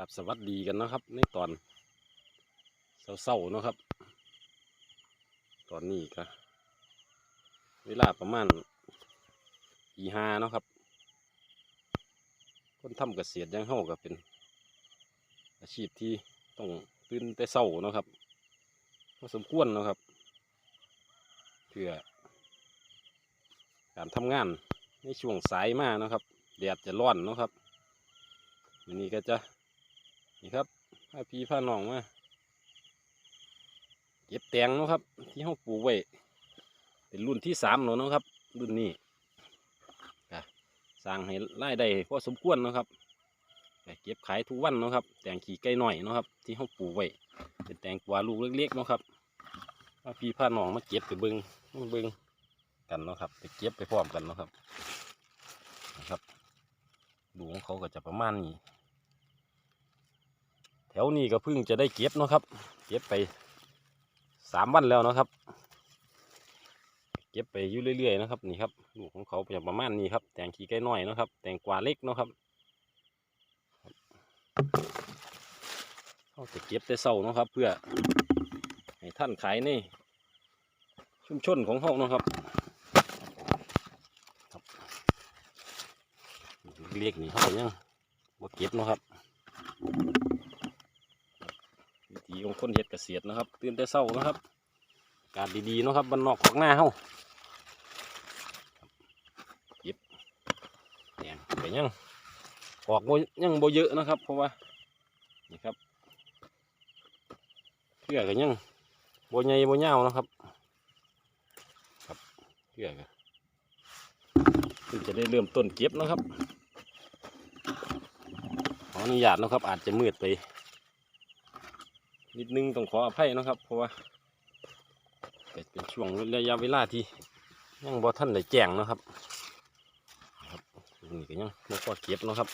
กับสวัสดีกันนะครับ ในตอนเศร้าๆเนาะครับ ตอนนี้ก็เวลาประมาณอีห้าเนาะครับ คนทำเกษตรยังเฮาก็เป็น อาชีพที่ต้องตื่นแต่เศร้าเนาะครับพอสมควรเนาะครับ เพื่อการทำงานในช่วงสายมาเนะครับแดดจะร้อนเนาะครับวันนี้ก็จะ นี่ครับพาพี่พาน้องมาเก็บแตงเนาะครับ ที่เขาปลูกไว้เป็นรุ่นที่สามแล้วเนาะครับ รุ่นนี้สร้างให้รายได้พอสมควรเนาะครับเก็บขายทุกวันเนาะครับ แตงขี่ไก่หน่อยเนาะครับ ที่เขาปลูกไว้เป็นแตงกวาลูกเล็กๆเนาะครับพาพี่พาน้องมาเก็บไปเบิงมาเบิงกันเนาะครับ ไปเก็บไปพร้อมกันเนาะครับนะครับดูของเขาก็จะประมาณนี้ แถวนี้ก็เพิ่งจะได้เก็บเนาะครับ เก็บไปสามวันแล้วเนาะครับ เก็บไปอยู่เรื่อยๆนะครับนี่ครับลูกของเขาจะประมาณนี้ครับ แตงขี้ไก่น้อยเนาะครับ แตงกวาเล็กเนาะครับเขาจะเก็บแต่เศร้าเนาะครับ เพื่อให้ท่านขายในชุมชนของเขาเนาะครับเรียกนี่เขาก็ยังบ่าเก็บเนาะครับ วิธีของคนเฮ็ดเกษตรนะครับ ตื่นแต่เช้านะครับอากาศดีๆเนาะครับบ้านนอกของหน้าเฮาเก็บเนี่ยก็ยังออกบ่ยังบเยอะนะครับ เพราะว่านี่ครับเพื่อก็ยังบใหญ่บ่ยาวนะครับ ครับเพื่อก็เพิ่งจะได้เริ่มต้นเก็บนะครับขออนุญาตนะครับ อาจจะมืดไป นิดนึงต้องขออภัยนะครับ เพราะว่าเป็นช่วงระยะเวลาที่ยังบ่ท่านได้แจ้งนะครับครับนี่ก็ยังบ่พอเก็บนะครับ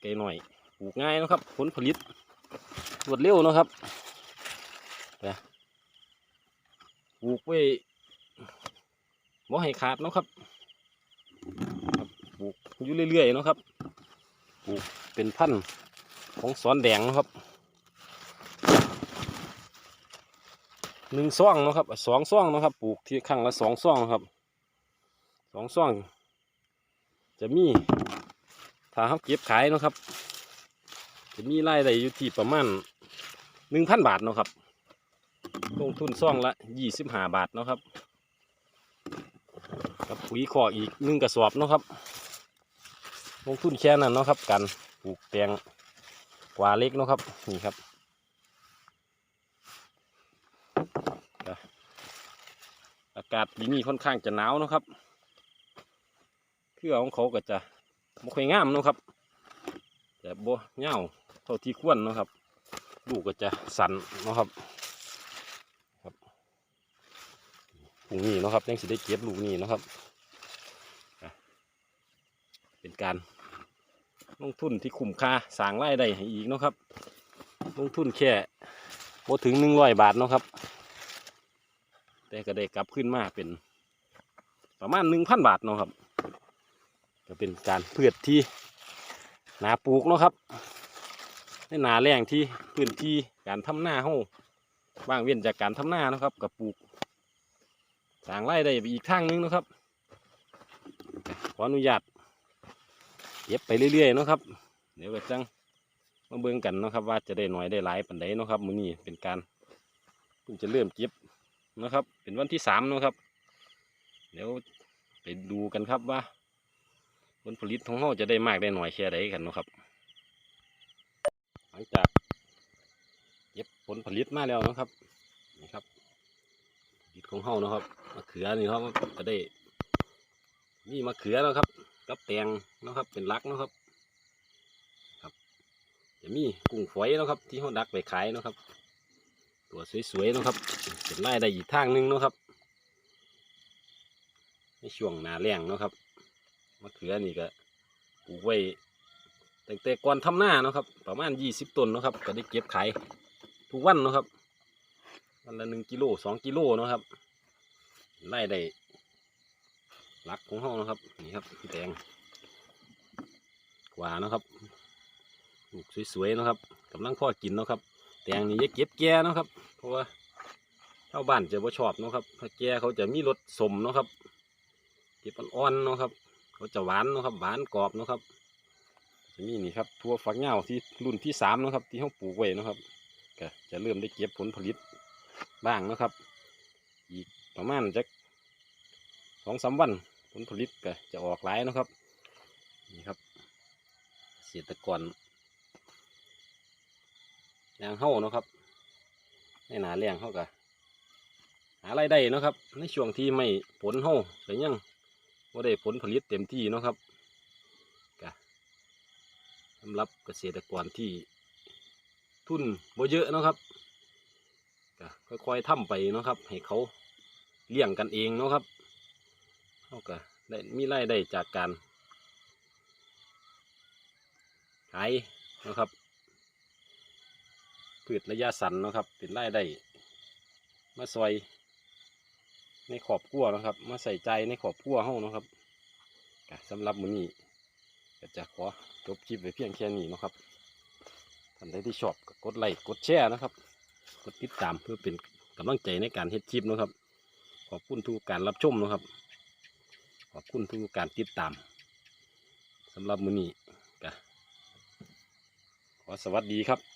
ไก่หน่อยปลูกง่ายนะครับ ผลผลิตรวดเร็วนะครับแต่ปลูกไว้บ่ให้ขาดนะครับ ลูกอยู่เรื่อยๆเนาะครับปลูกเป็นพันธุ์ของสอนแดงนะครับหนึ่งซ่องนะครับสองซ่องนะครับปลูกที่ข้างละสองซ่องครับสองซ่อง จะมีถ้าเขาเก็บขายนะครับ จะมีรายได้อยู่ที่ประมาณหนึ่งพันบาทนะครับลงทุนซ่องละยี่สิบห้าบาทนะครับกับปุ๋ยขอกอีกหนึ่งกระสอบนะครับ ลงทุนแค่นั้นเนาะครับการปลูกแตงกวาเล็กเนาะครับนี่ครับอากาศปีนี้ค่อนข้างจะหนาวเนาะครับเครือของเขาก็จะบ่ค่อยงามเนาะครับแต่บ่เงาวเท่าที่ควรเนาะครับลูกก็จะสั่นเนาะครับครับพรุ่งนี้เนาะครับยังสิได้เก็บลูกนี้เนาะครับ เป็นการ ลงทุนที่คุ้มค่าสร้างรายได้ให้อีกเนาะครับ ลงทุนแค่บ่ถึงหนึ่งร้อยบาทเนาะครับ แต่ก็ได้กลับขึ้นมาเป็นประมาณหนึ่งพันบาทเนาะครับ ก็เป็นการเพื่อที่นาปลูกเนาะครับในนาแรงที่พื้นที่การทำหน้าเฮาว่างเว้นจากการทำหน้านะครับกับปลูกสร้างรายได้อีกทางนึงนะครับขออนุญาต เก็บไปเรื่อยๆเนาะครับ เดี๋ยวก็จังมาเบิ่งกันเนาะครับ ว่าจะได้หน่อยได้หลายปันใดเนาะครับมื้อนี้เป็นการเพิ่งจะเริ่มเก็บนะครับ เป็นวันที่สามนะครับ เดี๋ยวไปดูกันครับว่า ผลผลิตของเราจะได้มากได้หน่อยแค่ใดกันนะครับ หลังจากเก็บผลผลิตมาแล้วนะครับนี่ครับผลิตของเรานะครับมะเขือนี่ครับก็ได้มีมะเขือแล้วครับ กับแตงนะครับ เป็นลักนะครับ ครับ จะมีกุ้งฝอยนะครับ ที่เขาดักไปขายนะครับ ตัวสวยๆนะครับเป็นรายได้อีกทางหนึงนะครับในช่วงหนาแรงนะครับมะเขือนี่ก็ปลูกไว้ตั้งแต่ก่อนทำหน้านะครับ ประมาณยี่สิบต้นนะครับ ก็ได้เก็บขายทุกวันนะครับวันละหนึ่งกิโลสองกิโลนะครับไล่ได้ ลักของห้องนะครับ นี่ครับแตงกว่านะครับลูกสวยๆนะครับกำลังพ่อกินนะครับ แตงนี่อย่าเก็บแก่นะครับ เพราะว่าชาวบ้านจะบ่ชอบนะครับถ้าแก่เขาจะมีรสสมนะครับ เก็บอ่อนๆนะครับ เขาจะหวานนะครับหวานกรอบนะครับจะมีนี่ครับทั่วฝักเงาที่รุ่นที่สามนะครับ ที่เขาปลูกไว้นะครับก็จะเริ่มได้เก็บผลผลิตบ้างนะครับ อีกประมาณจักสองสามวัน ผลผลิตก็จะออกหลายนะครับ นี่ครับเกษตรกรยางเฮ้านะครับ ในหนาแรงเขาก็หารายได้นะครับ ในช่วงที่ไม่ผลเฮ้าก็ยังว่าได้ผลผลิตเต็มที่นะครับก็สำหรับเกษตรกรที่ทุนบ่เยอะนะครับก็ค่อยๆทำไปนะครับ ให้เขาเลี้ยงกันเองนะครับ เขาก็ได้มีรายได้จากการขายนะครับพืชระยะสั้นนะครับ เป็นรายได้มาซอย ในขอบกั้วนะครับ มาใส่ใจในขอบกั้วเฮาเนะครับสำหรับมือนี้ก็จะขอจบคลิปไว้เพียงแค่นี้นะครับท่านใดที่ชอบก็กดไลค์กดแชร์นะครับ กดติดตามเพื่อเป็นกำลังใจในการเฮ็ดคลิปนะครับ ขอบคุณทุกการรับชมนะครับ ขอบคุณทุกการติดตามสำหรับมือนี้กขอสวัสดีครับ